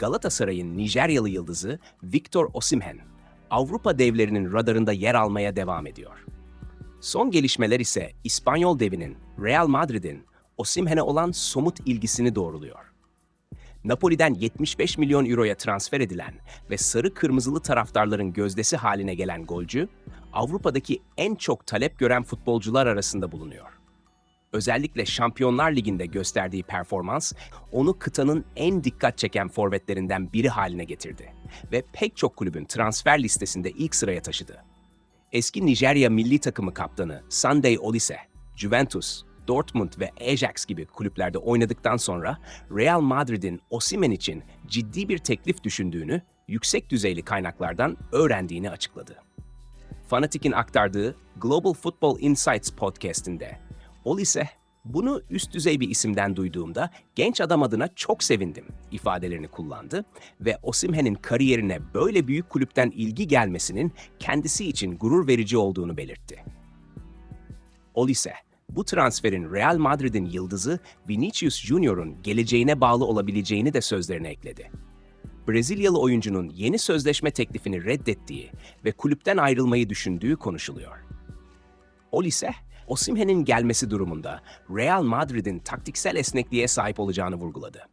Galatasaray'ın Nijeryalı yıldızı Victor Osimhen, Avrupa devlerinin radarında yer almaya devam ediyor. Son gelişmeler ise İspanyol devinin Real Madrid'in Osimhen'e olan somut ilgisini doğruluyor. Napoli'den 75 milyon euroya transfer edilen ve sarı kırmızılı taraftarların gözdesi haline gelen golcü, Avrupa'daki en çok talep gören futbolcular arasında bulunuyor. Özellikle Şampiyonlar Ligi'nde gösterdiği performans onu kıtanın en dikkat çeken forvetlerinden biri haline getirdi ve pek çok kulübün transfer listesinde ilk sıraya taşıdı. Eski Nijerya milli takımı kaptanı Sunday Olise, Juventus, Dortmund ve Ajax gibi kulüplerde oynadıktan sonra Real Madrid'in Osimhen için ciddi bir teklif düşündüğünü yüksek düzeyli kaynaklardan öğrendiğini açıkladı. Fanatik'in aktardığı Global Football Insights podcast'inde Olise bunu üst düzey bir isimden duyduğumda genç adam adına çok sevindim ifadelerini kullandı ve Osimhen'in kariyerine böyle büyük kulüpten ilgi gelmesinin kendisi için gurur verici olduğunu belirtti. Olise, bu transferin Real Madrid'in yıldızı Vinicius Junior'un geleceğine bağlı olabileceğini de sözlerine ekledi. Brezilyalı oyuncunun yeni sözleşme teklifini reddettiği ve kulüpten ayrılmayı düşündüğü konuşuluyor. Olise, Osimhen'in gelmesi durumunda Real Madrid'in taktiksel esnekliğe sahip olacağını vurguladı.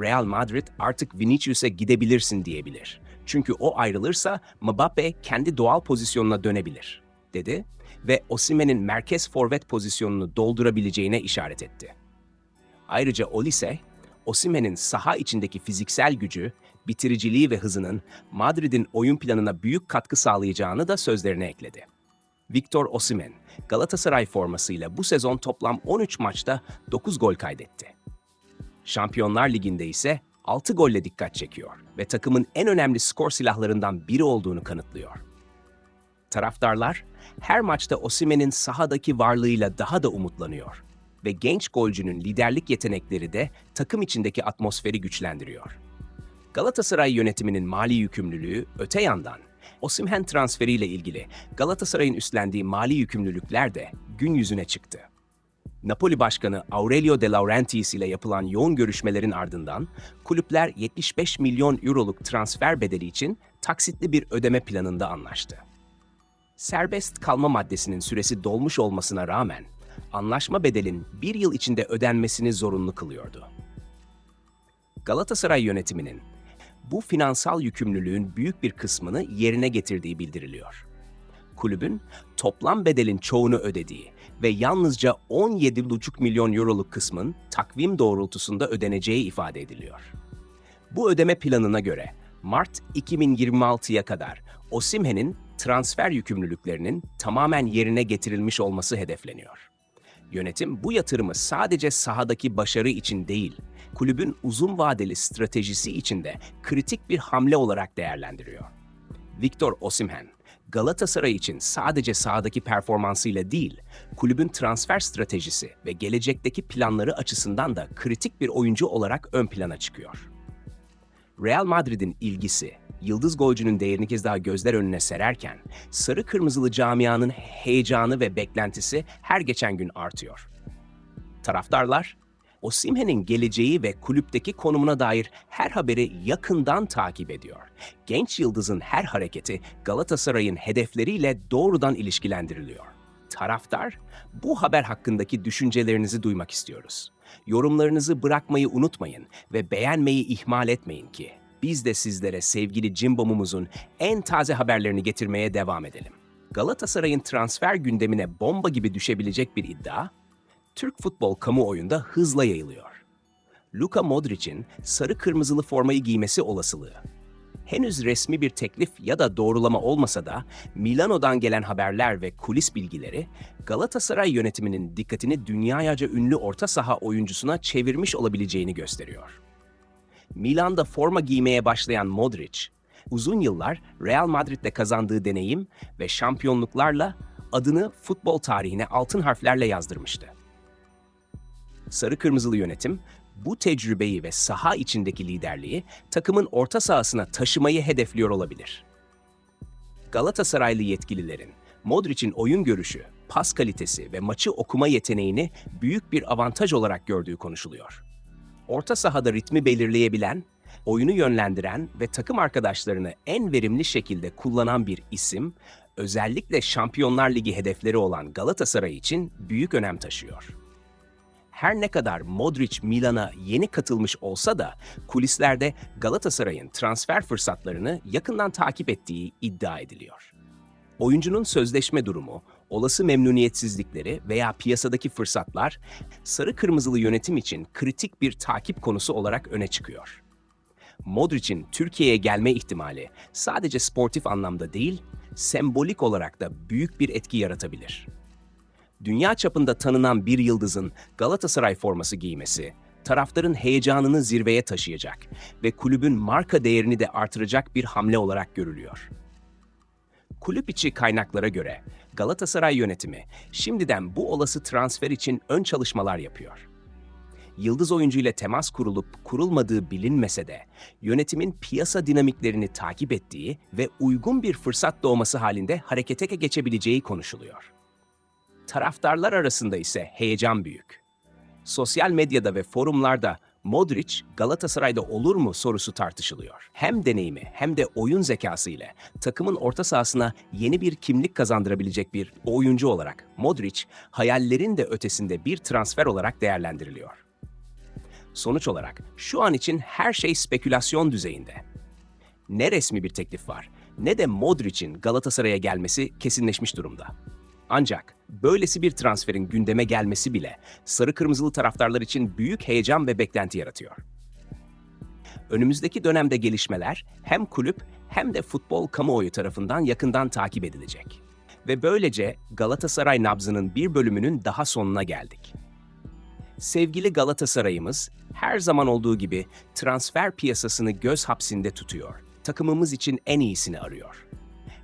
Real Madrid artık Vinicius'e gidebilirsin diyebilir. Çünkü o ayrılırsa Mbappe kendi doğal pozisyonuna dönebilir, dedi ve Osimhen'in merkez forvet pozisyonunu doldurabileceğine işaret etti. Ayrıca Olise, Osimhen'in saha içindeki fiziksel gücü, bitiriciliği ve hızının Madrid'in oyun planına büyük katkı sağlayacağını da sözlerine ekledi. Victor Osimhen, Galatasaray formasıyla bu sezon toplam 13 maçta 9 gol kaydetti. Şampiyonlar Ligi'nde ise 6 golle dikkat çekiyor ve takımın en önemli skor silahlarından biri olduğunu kanıtlıyor. Taraftarlar her maçta Osimhen'in sahadaki varlığıyla daha da umutlanıyor ve genç golcünün liderlik yetenekleri de takım içindeki atmosferi güçlendiriyor. Galatasaray yönetiminin mali yükümlülüğü öte yandan Osimhen transferiyle ilgili Galatasaray'ın üstlendiği mali yükümlülükler de gün yüzüne çıktı. Napoli Başkanı Aurelio De Laurentiis ile yapılan yoğun görüşmelerin ardından kulüpler 75 milyon euroluk transfer bedeli için taksitli bir ödeme planında anlaştı. Serbest kalma maddesinin süresi dolmuş olmasına rağmen anlaşma bedelin bir yıl içinde ödenmesini zorunlu kılıyordu. Galatasaray yönetiminin bu finansal yükümlülüğün büyük bir kısmını yerine getirdiği bildiriliyor. Kulübün toplam bedelin çoğunu ödediği ve yalnızca 17,5 milyon euroluk kısmın takvim doğrultusunda ödeneceği ifade ediliyor. Bu ödeme planına göre Mart 2026'ya kadar Osimhen'in transfer yükümlülüklerinin tamamen yerine getirilmiş olması hedefleniyor. Yönetim bu yatırımı sadece sahadaki başarı için değil, kulübün uzun vadeli stratejisi için de kritik bir hamle olarak değerlendiriyor. Victor Osimhen, Galatasaray için sadece sahadaki performansıyla değil, kulübün transfer stratejisi ve gelecekteki planları açısından da kritik bir oyuncu olarak ön plana çıkıyor. Real Madrid'in ilgisi, yıldız golcünün değerini kez daha gözler önüne sererken, sarı kırmızılı camianın heyecanı ve beklentisi her geçen gün artıyor. Taraftarlar, Osimhen'in geleceği ve kulüpteki konumuna dair her haberi yakından takip ediyor. Genç yıldızın her hareketi Galatasaray'ın hedefleriyle doğrudan ilişkilendiriliyor. Taraftar, bu haber hakkındaki düşüncelerinizi duymak istiyoruz. Yorumlarınızı bırakmayı unutmayın ve beğenmeyi ihmal etmeyin ki biz de sizlere sevgili Cimbom'umuzun en taze haberlerini getirmeye devam edelim. Galatasaray'ın transfer gündemine bomba gibi düşebilecek bir iddia, Türk futbol kamuoyunda hızla yayılıyor. Luka Modric'in sarı kırmızılı formayı giymesi olasılığı. Henüz resmi bir teklif ya da doğrulama olmasa da Milano'dan gelen haberler ve kulis bilgileri Galatasaray yönetiminin dikkatini dünyaca ünlü orta saha oyuncusuna çevirmiş olabileceğini gösteriyor. Milan'da forma giymeye başlayan Modric, uzun yıllar Real Madrid'de kazandığı deneyim ve şampiyonluklarla adını futbol tarihine altın harflerle yazdırmıştı. Sarı Kırmızılı yönetim bu tecrübeyi ve saha içindeki liderliği takımın orta sahasına taşımayı hedefliyor olabilir. Galatasaraylı yetkililerin Modric'in oyun görüşü, pas kalitesi ve maçı okuma yeteneğini büyük bir avantaj olarak gördüğü konuşuluyor. Orta sahada ritmi belirleyebilen, oyunu yönlendiren ve takım arkadaşlarını en verimli şekilde kullanan bir isim, özellikle Şampiyonlar Ligi hedefleri olan Galatasaray için büyük önem taşıyor. Her ne kadar Modric Milan'a yeni katılmış olsa da kulislerde Galatasaray'ın transfer fırsatlarını yakından takip ettiği iddia ediliyor. Oyuncunun sözleşme durumu, olası memnuniyetsizlikleri veya piyasadaki fırsatlar sarı kırmızılı yönetim için kritik bir takip konusu olarak öne çıkıyor. Modric'in Türkiye'ye gelme ihtimali sadece sportif anlamda değil, sembolik olarak da büyük bir etki yaratabilir. Dünya çapında tanınan bir yıldızın Galatasaray forması giymesi, taraftarın heyecanını zirveye taşıyacak ve kulübün marka değerini de artıracak bir hamle olarak görülüyor. Kulüp içi kaynaklara göre Galatasaray yönetimi şimdiden bu olası transfer için ön çalışmalar yapıyor. Yıldız oyuncu ile temas kurulup kurulmadığı bilinmese de yönetimin piyasa dinamiklerini takip ettiği ve uygun bir fırsat doğması halinde harekete geçebileceği konuşuluyor. Taraftarlar arasında ise heyecan büyük. Sosyal medyada ve forumlarda Modric Galatasaray'da olur mu sorusu tartışılıyor. Hem deneyimi hem de oyun zekası ile takımın orta sahasına yeni bir kimlik kazandırabilecek bir oyuncu olarak Modric hayallerin de ötesinde bir transfer olarak değerlendiriliyor. Sonuç olarak şu an için her şey spekülasyon düzeyinde. Ne resmi bir teklif var ne de Modric'in Galatasaray'a gelmesi kesinleşmiş durumda. Ancak böylesi bir transferin gündeme gelmesi bile sarı kırmızılı taraftarlar için büyük heyecan ve beklenti yaratıyor. Önümüzdeki dönemde gelişmeler hem kulüp hem de futbol kamuoyu tarafından yakından takip edilecek. Ve böylece Galatasaray nabzının bir bölümünün daha sonuna geldik. Sevgili Galatasaray'ımız her zaman olduğu gibi transfer piyasasını göz hapsinde tutuyor. Takımımız için en iyisini arıyor.